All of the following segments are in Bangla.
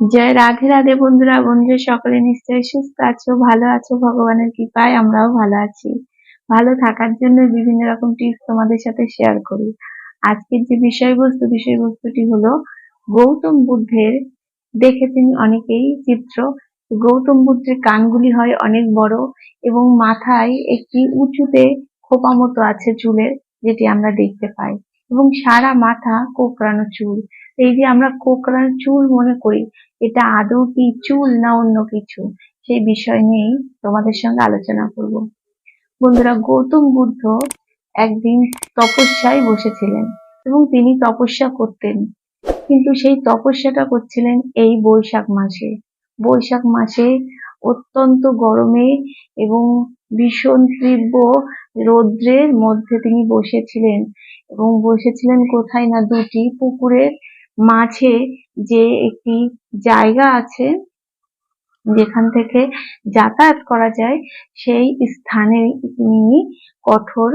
জয় রাধে রাধে বন্ধুরা বন্ধুরা সকলে নিশ্চয়ই সুস্থ আছো, ভালো আছো, ভগবানের কৃপায় আমরাও ভালো আছি। ভালো থাকার জন্য বিভিন্ন রকম টিপস তোমাদের সাথে শেয়ার করি। আজকের যে বিষয়বস্তু, বিষয়বস্তুটি হলো গৌতম বুদ্ধের, দেখেছেন অনেকেই চিত্র, গৌতম বুদ্ধের কানগুলি হয় অনেক বড় এবং মাথায় একটি উঁচুতে খোপা মতো আছে চুলের, যেটি আমরা দেখতে পাই। এবং সারা মাথা কোকড়ানো চুল। এই যে আমরা কোকড়ানো চুল মনে করি, এটা আদৌ কি চুল না অন্য কিছু? সেই বিষয় নিয়েই তোমাদের সঙ্গে আলোচনা করব। বন্ধুরা, গৌতম বুদ্ধ একদিন তপস্যায় বসেছিলেন এবং তিনি তপস্যা করতেন। কিন্তু সেই তপস্যাটা করছিলেন এই বৈশাখ মাসে। বৈশাখ মাসে অত্যন্ত গরমে এবং ভীষণ তীব্র রৌদ্রের মধ্যে তিনি বসেছিলেন। এবং বসেছিলেন কোথায় না দুটি পুকুরের মাঝে যে একটি জায়গা আছে যেখান থেকে যাতায়াত করা যায়, সেই স্থানে তিনি কঠোর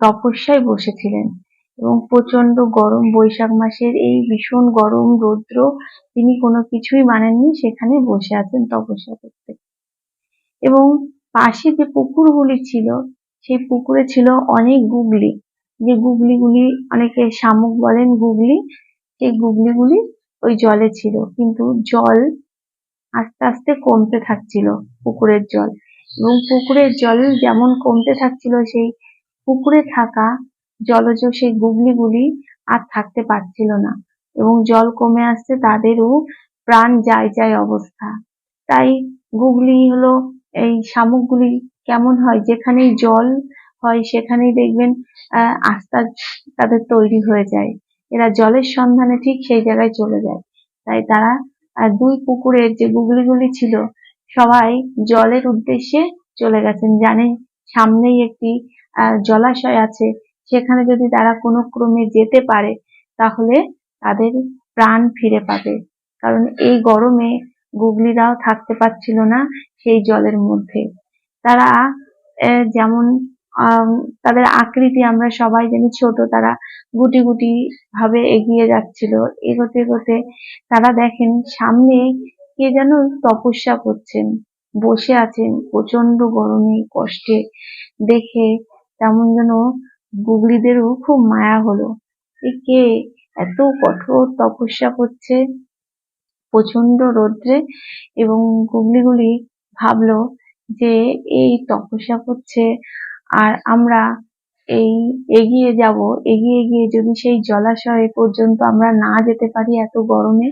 তপস্যায় বসেছিলেন এবং প্রচণ্ড গরম বৈশাখ মাসের এই ভীষণ গরম রৌদ্র তিনি কোনো কিছুই মানেননি, সেখানে বসে আছেন তপস্যা করতে। এবং পাশে যে পুকুরগুলি ছিল, সেই পুকুরে ছিল অনেক গুগলি। যে গুগলিগুলি অনেকে শামুক বলেন গুগলি, সেই গুগলিগুলি ওই জলে ছিল। কিন্তু জল আস্তে আস্তে কমতে থাকছিল পুকুরের জল। এবং পুকুরের জল যেমন কমতে থাকছিল, সেই পুকুরে থাকা জলজ সেই গুগলিগুলি আর থাকতে পারছিল না। এবং জল কমে আসছে, তাদেরও প্রাণ যায় যায় অবস্থা। তাই গুগলি হলো এই শামুকগুলি কেমন হয়, যেখানেই জল হয় সেখানেই দেখবেন আস্থা তাদের তৈরি হয়ে যায়। এরা জলের সন্ধানে ঠিক সেই জায়গায় চলে যায়। তাই তারা দুই পুকুরের যে গুগলিগুলি ছিল, সবাই জলের উদ্দেশ্যে চলে গেছেন। জানেন সামনেই একটি জলাশয় আছে, সেখানে যদি তারা কোনো ক্রমে যেতে পারে, তাহলে তাদের প্রাণ ফিরে পাবে। কারণ এই গরমে গুগলিরাও থাকতে পারছিল না সেই জলের মধ্যে। তারা যেমন তাদের আকৃতি আমরা সবাই জানি ছোট, তারা গুটি গুটি ভাবে এগিয়ে যাচ্ছিল। এগোতে এগোতে তারা দেখেন সামনে কে যেন তপস্যা করছেন, বসে আছেন প্রচণ্ড গরমে, কষ্টে। দেখে তেমন যেন গুগলিদেরও খুব মায়া হলো। কে এত কঠোর তপস্যা করছে প্রচণ্ড রোদ্রে। এবং গুগলিগুলি ভাবলো যে এই তপস্যা করছে আর আমরা এই এগিয়ে যাব, এগিয়ে গিয়ে যদি সেই জলাশয় পর্যন্ত আমরা না যেতে পারি এত গরমে,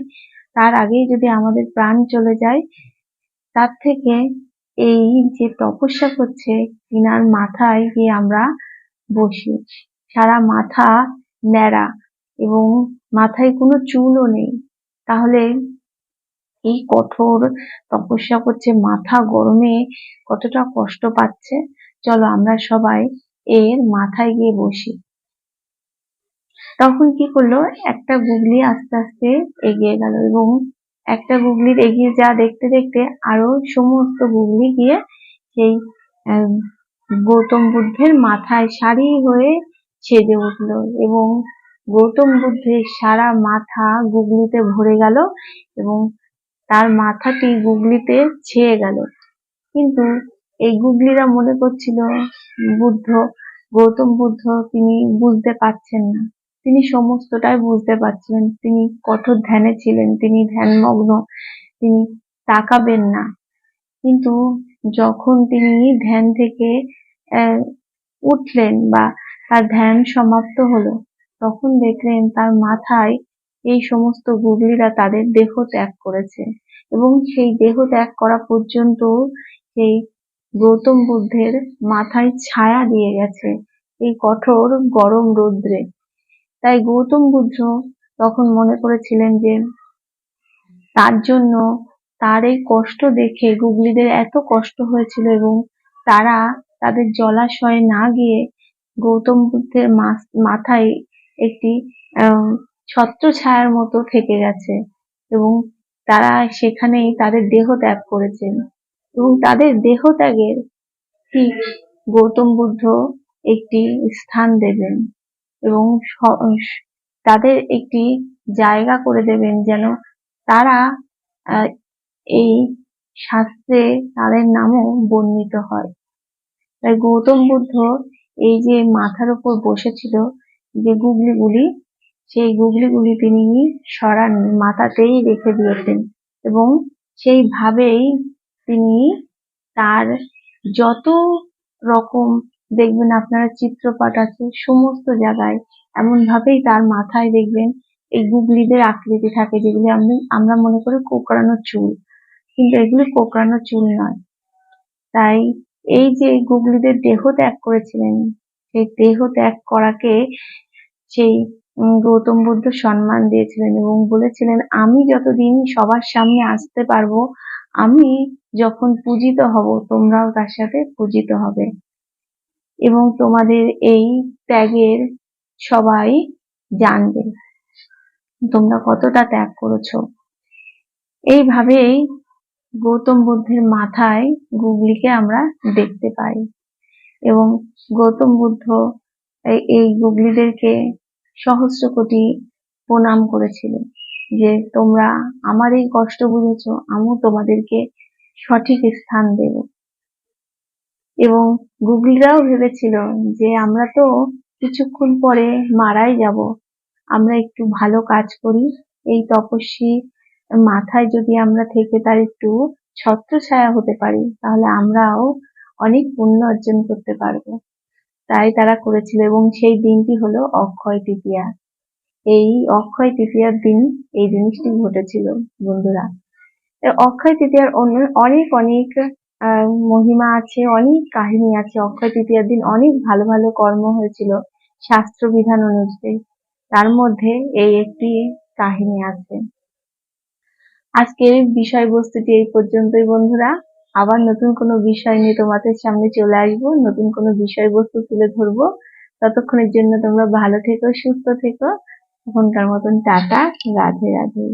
তার আগেই যদি আমাদের প্রাণ চলে যায়, তার থেকে এই যে তপস্যা করছে, কিনার মাথায় গিয়ে আমরা বসি। সারা মাথা ন্যাড়া এবং মাথায় কোনো চুলও নেই। তাহলে এই কঠোর তপস্যা করছে, মাথা গরমে কতটা কষ্ট পাচ্ছে? চলো আমরা সবাই এর মাথায় গিয়ে বসি। তখন কি করল? একটা গুগলি আস্তে আস্তে এগিয়ে গেল এবং একটা গুগলির এগিয়ে যা দেখতে দেখতে আরও সমস্ত গুগলি গিয়ে সেই গৌতম বুদ্ধের মাথায় সারি হয়ে ছেদে উঠল এবং গৌতম বুদ্ধের সারা মাথা গুগলিতে ভরে গেল এবং তার মাথাটি গুগলিতে ছেয়ে গেল। কিন্তু এই গুগলিরা মনে করছিল, বুদ্ধ, গৌতম বুদ্ধ তিনি বুঝতে পারছেন না। তিনি সমস্তটাই বুঝতে পারছিলেন। তিনি কঠোর ধ্যানে ছিলেন, তিনি ধ্যানমগ্ন, তিনি তাকাবেন না। কিন্তু যখন তিনি ধ্যান থেকে উঠলেন বা তার ধ্যান সমাপ্ত হলো, তখন দেখলেন তার মাথায় এই সমস্ত গুগলিরা তাদের দেহ ত্যাগ করেছে। এবং সেই দেহ ত্যাগ করা পর্যন্ত সেই গৌতম বুদ্ধের মাথায় ছায়া দিয়ে গেছে এই কঠোর গরম রৌদ্রে। তাই গৌতম বুদ্ধ তখন মনে করেছিলেন যে, তার জন্য তার এই কষ্ট দেখে গুগলিদের এত কষ্ট হয়েছিল এবং তারা তাদের জলাশয়ে না গিয়ে গৌতম বুদ্ধের মাথায় একটি ছত্র ছায়ার মতো থেকে গেছে এবং তারা সেখানেই তাদের দেহ ত্যাগ করেছেন। এবং তাদের দেহ ত্যাগের ঠিক গৌতম বুদ্ধ একটি স্থান দেবেন এবং তাদের একটি জায়গা করে দেবেন যেন তারা এই শাস্ত্রে তাদের নামও বর্ণিত হয়। তাই গৌতম বুদ্ধ এই যে মাথার উপর বসেছিল যে গুগলিগুলি, সেই গুগলিগুলি তিনি সরাননি মাথাতেই রেখে দিয়েছেন এবং সেইভাবেই তিনি তার যত রকম দেখবেন আপনারা চিত্রপাঠ আছে, সমস্ত জায়গায় এমন ভাবেই তার মাথায় দেখবেন এই গুগলিদের আকৃতি থাকে যেগুলি আমি, আমরা মনে করি কোকড়ানো চুল। কিন্তু এগুলি কোকড়ানো চুল নয়। তাই এই যে গুগলিদের দেহ ত্যাগ করেছিলেন, সেই দেহ ত্যাগ করাকে সেই গৌতম বুদ্ধ সম্মান দিয়েছিলেন এবং বলেছিলেন, আমি যতদিন সবার সামনে আসতে পারব আমি যখন পূজিত হব, তোমরাও তার সাথে পূজিত হবে। এবং তোমাদের এই ত্যাগের সবাই জানবে। তোমরা কতটা ত্যাগ করেছ। এইভাবেই গৌতম বুদ্ধের মাথায় গুগলিকে আমরা দেখতে পাই। এবং গৌতম বুদ্ধ এই- গুগলিদেরকে সহস্র কোটি প্রণাম করেছিল যে তোমরা আমার এই কষ্ট বুঝেছ, আমিও তোমাদেরকে সঠিক স্থান দেব। এবং গুগলিরাও ভেবেছিল যে আমরা তো কিছুক্ষণ পরে মারাই যাব, আমরা একটু ভালো কাজ করি, এই তপস্বী মাথায় যদি আমরা থেকে তার একটু ছত্রছায়া হতে পারি, তাহলে আমরাও অনেক পুণ্য অর্জন করতে পারব। তাই তারা করেছিল এবং সেই দিনটি হলো অক্ষয় তৃতীয়া। এই অক্ষয় তৃতীয়ার দিন এই জিনিসটি ঘটেছিল, বন্ধুরা। অক্ষয় তৃতীয়ার অন্য অনেক অনেক মহিমা আছে, অনেক কাহিনী আছে। অক্ষয় তৃতীয়ার দিন অনেক ভালো ভালো কর্ম হয়েছিল শাস্ত্র বিধান অনুযায়ী। তার মধ্যে এই একটি কাহিনী আছে। আজকের বিষয়বস্তুটি এই পর্যন্তই, বন্ধুরা। আবার নতুন কোনো বিষয় নিয়ে তোমাদের সামনে চলে আসব। নতুন কোনো বিষয়বস্তু তুলে ধরবো। ততক্ষণের জন্য তোমরা ভালো থেকো, সুস্থ থেকো। এখনকার মতন টাটা রাধে রাধে।